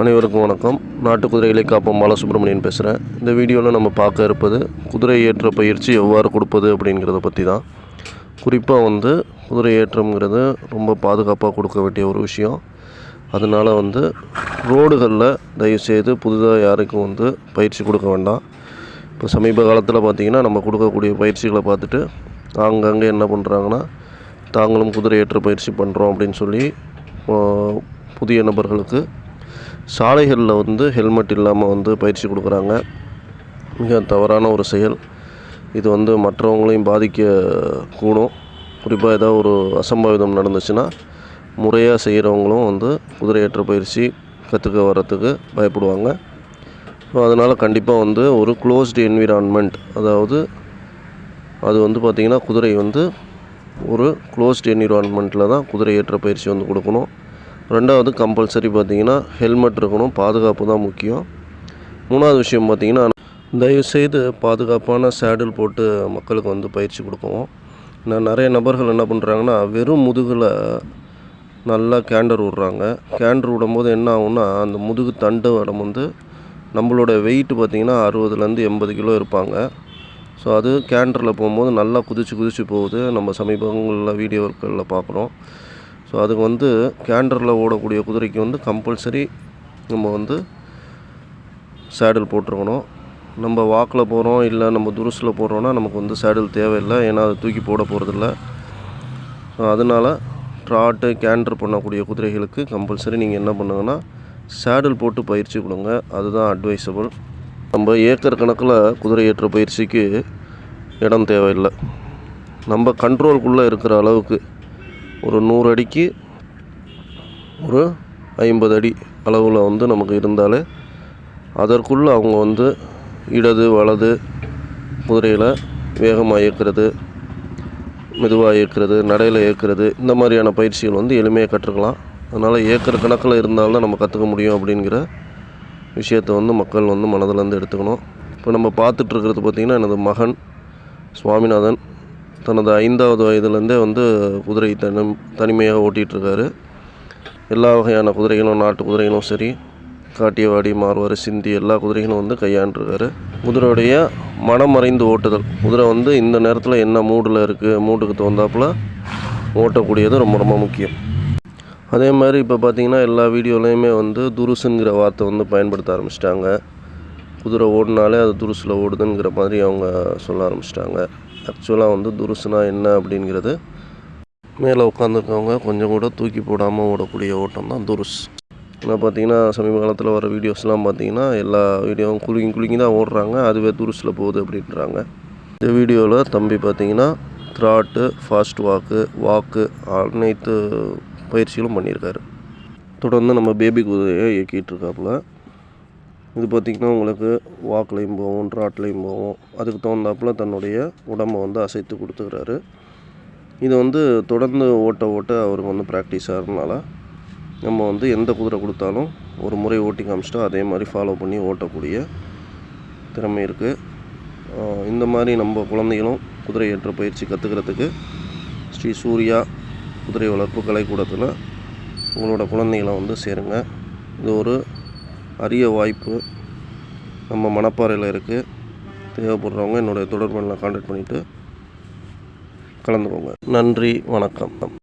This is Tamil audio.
அனைவருக்கும் வணக்கம். நாட்டு குதிரைகளை காப்போம். பாலசுப்ரமணியன் பேசுகிறேன் இந்த வீடியோவில் நம்ம பார்க்க இருப்பது குதிரை ஏற்ற பயிற்சி எவ்வாறு கொடுப்பது அப்படிங்கிறத பற்றி தான். குறிப்பாக வந்து குதிரை ஏற்றம்ங்கிறது ரொம்ப பாதுகாப்பாக கொடுக்க வேண்டிய ஒரு விஷயம். அதனால் வந்து ரோடுகளில் தயவுசெய்து புதுதாக யாருக்கும் வந்து பயிற்சி கொடுக்க வேண்டாம். இப்போ சமீப காலத்தில் பார்த்திங்கன்னா நம்ம கொடுக்கக்கூடிய பயிற்சிகளை பார்த்துட்டு ஆங்காங்கே என்ன பண்ணுறாங்கன்னா தாங்களும் குதிரை ஏற்ற பயிற்சி பண்ணுறோம் அப்படின்னு சொல்லி புதிய நபர்களுக்கு சாலைகளில் வந்து ஹெல்மெட் இல்லாமல் வந்து பயிற்சி கொடுக்குறாங்க. மிக தவறான ஒரு செயல். இது வந்து மற்றவங்களையும் பாதிக்கக்கூடும். குறிப்பாக ஏதாவது ஒரு அசம்பாவிதம் நடந்துச்சுன்னா முறையாக செய்கிறவங்களும் வந்து குதிரையேற்ற பயிற்சி கற்றுக்க வர்றதுக்கு பயப்படுவாங்க. ஸோ அதனால் கண்டிப்பாக வந்து ஒரு க்ளோஸ்டு என்விரான்மெண்ட் அதாவது அது வந்து பார்த்திங்கன்னா குதிரை வந்து ஒரு க்ளோஸ்டு என்விரான்மெண்ட்டில் தான் குதிரை ஏற்ற பயிற்சி வந்து கொடுக்கணும். ரெண்டாவது கம்பல்சரி பார்த்திங்கன்னா ஹெல்மெட் இருக்கணும் பாதுகாப்பு தான் முக்கியம். மூணாவது விஷயம் பார்த்திங்கன்னா தயவுசெய்து பாதுகாப்பான சேடில் போட்டு மக்களுக்கு வந்து பயிற்சி கொடுக்கவும். நான் நிறைய நபர்கள் என்ன பண்ணுறாங்கன்னா வெறும் முதுகில் நல்லா கேண்டர் விடுறாங்க. கேண்டர் விடும்போது என்ன ஆகும்னா அந்த முதுகு தண்டு இடம் வந்து நம்மளோட வெயிட் பார்த்திங்கன்னா அறுபதுலேருந்து எண்பது கிலோ இருப்பாங்க. ஸோ அது கேண்டரில் போகும்போது நல்லா குதிச்சு குதிச்சு போகுது. நம்ம சமீபங்களில் வீடியோக்களில் பார்க்குறோம். ஸோ அதுக்கு வந்து கேண்டரில் ஓடக்கூடிய குதிரைக்கு வந்து கம்பல்சரி நம்ம வந்து சேடில் போட்டிருக்கணும். நம்ம வாக்கில் போகிறோம் இல்லை நம்ம துருசில் போடுறோன்னா நமக்கு வந்து சேடில் தேவையில்லை. ஏன்னா அது தூக்கி போட போகிறதில்ல ஸோ அதனால் ட்ராட்டு கேண்டர் பண்ணக்கூடிய குதிரைகளுக்கு கம்பல்சரி நீங்கள் என்ன பண்ணுங்கன்னா சேடில் போட்டு பயிற்சி கொடுங்க. அதுதான் அட்வைசபிள் நம்ம ஏக்கர் கணக்கில் குதிரை ஏற்ற பயிற்சிக்கு இடம் தேவையில்லை. நம்ம கண்ட்ரோல்குள்ளே இருக்கிற அளவுக்கு ஒரு நூறு அடிக்கு ஒரு ஐம்பது அடி அளவில் வந்து நமக்கு இருந்தாலே அதற்குள்ளே அவங்க வந்து இடது வலது குதிரையில் வேகமாக இயக்கிறது மெதுவாக இயக்கிறது நடையில் இயக்கிறது இந்த மாதிரியான பயிற்சிகள் வந்து எளிமையாக கற்றுக்கலாம். அதனால் ஏக்கர் கணக்கில் இருந்தால்தான் நம்ம கற்றுக்க முடியும் அப்படிங்கிற விஷயத்தை வந்து மக்கள் வந்து மனதிலேருந்து எடுத்துக்கணும். இப்போ நம்ம பார்த்துட்ருக்கிறது பார்த்திங்கன்னா எனது மகன் சுவாமிநாதன். தனது ஐந்தாவது வயதுலேருந்தே வந்து குதிரை தனி தனிமையாக ஓட்டிகிட்ருக்காரு. எல்லா வகையான குதிரைகளும் நாட்டு குதிரைகளும் சரி காட்டியவாடி மார்வாரி சிந்தி எல்லா குதிரைகளும் வந்து கையாண்டுருக்காரு. குதிரையுடைய மனம் மறைந்து ஓட்டுதல். குதிரை வந்து இந்த நேரத்தில் என்ன மூடில் இருக்குது மூடுக்கு தகுந்தாப்புல ஓட்டக்கூடியது ரொம்ப ரொம்ப முக்கியம். அதே மாதிரி இப்போ பார்த்திங்கன்னா எல்லா வீடியோலையுமே வந்து துருசுங்கிற வார்த்தை வந்து பயன்படுத்த ஆரம்பிச்சிட்டாங்க. குதிரை ஓடினாலே அது துருசில் ஓடுதுங்கிற மாதிரி அவங்க சொல்ல ஆரம்பிச்சிட்டாங்க. ஆக்சுவலாக வந்து துருசுனா என்ன அப்படிங்கிறது மேலே உட்காந்துருக்கவங்க கொஞ்சம் கூட தூக்கி போடாமல் ஓடக்கூடிய ஓட்டம் தான் துருஸ். ஆனால் பார்த்தீங்கன்னா சமீப காலத்தில் வர வீடியோஸ்லாம் பார்த்தீங்கன்னா எல்லா வீடியோவும் குலுங்கி குலுங்கி தான் ஓடுறாங்க. அதுவே துருசில் போகுது அப்படின்றாங்க. இந்த வீடியோவில் தம்பி பார்த்தீங்கன்னா த்ராட்டு ஃபாஸ்ட் வாக்கு வாக்கு அனைத்து பயிற்சிகளும் பண்ணியிருக்காரு. தொடர்ந்து நம்ம பேபி குதிரையை இயக்கிட்டு இருக்காப்புல. இது பார்த்திங்கன்னா உங்களுக்கு வாக்லேயும் போகும் ட்ராட்லேயும் போகும் அதுக்கு தகுந்தாப்புல தன்னுடைய உடம்பை வந்து அசைத்து கொடுத்துக்கிறாரு. இது வந்து தொடர்ந்து ஓட்ட ஓட்ட அவருக்கு வந்து ப்ராக்டிஸ் ஆகிறதுனால நம்ம வந்து எந்த குதிரை கொடுத்தாலும் ஒரு முறை ஓட்டி காமிச்சிட்டா அதே மாதிரி ஃபாலோ பண்ணி ஓட்டக்கூடிய திறமை இருக்குது இந்த மாதிரி நம்ம குழந்தைகளும் குதிரை ஏற்ற பயிற்சி கற்றுக்கிறதுக்கு ஸ்ரீ சூர்யா குதிரை வளர்ப்பு கலைக்கூடத்தில் உங்களோட குழந்தைகளை வந்து சேருங்க. இது ஒரு அரிய வாய்ப்பு நம்ம மணப்பாறையில் இருக்குது தேவைப்படுறவங்க என்னுடைய தொடர்பு எண்ணை கான்டாக்ட் பண்ணிவிட்டு கலந்துக்கோங்க. நன்றி வணக்கம்.